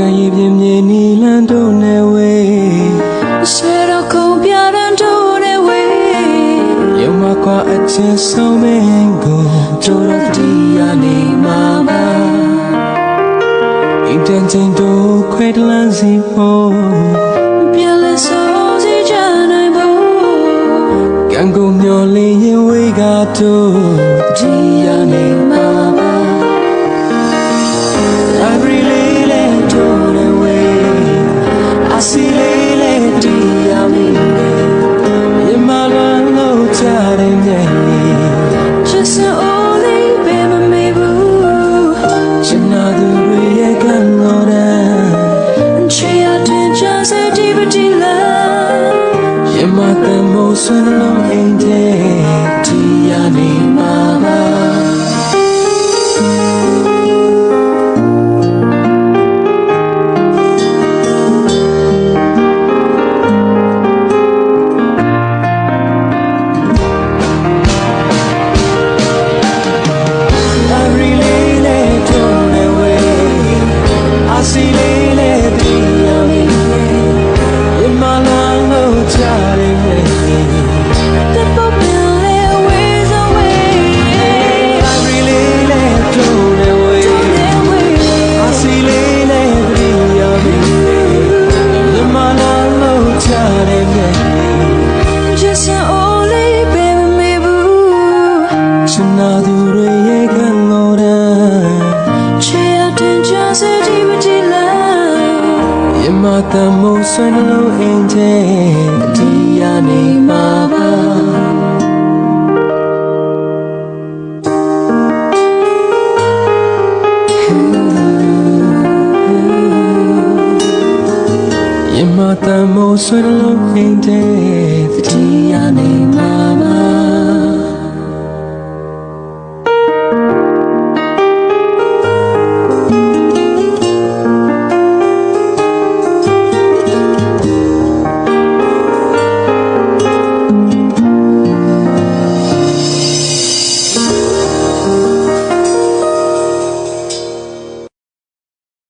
ကန်ရည်ပြင်းမြေနီလန်းတို့နဲ့ဝေးဆွေတော့ခုံပြရန်တို့နဲ့ဝေးယမကွာအချင်းဆုံးမင်းကိုတို့ရတီရနေမှာပါအင်တန်ချင်းတို့ခွဲတလန်းစီဖို့ပြန်လဲစိုးစီကြနိုင်ဖို့ကံကုန်မျောလင်းရင်ဝေးကတို့တီရနေမှာ emotional China du re ye kan no da She had to just a deep deal Yema ta mo sun lo ain de dia ni ma ba Yema ta mo sun lo ain de dia ni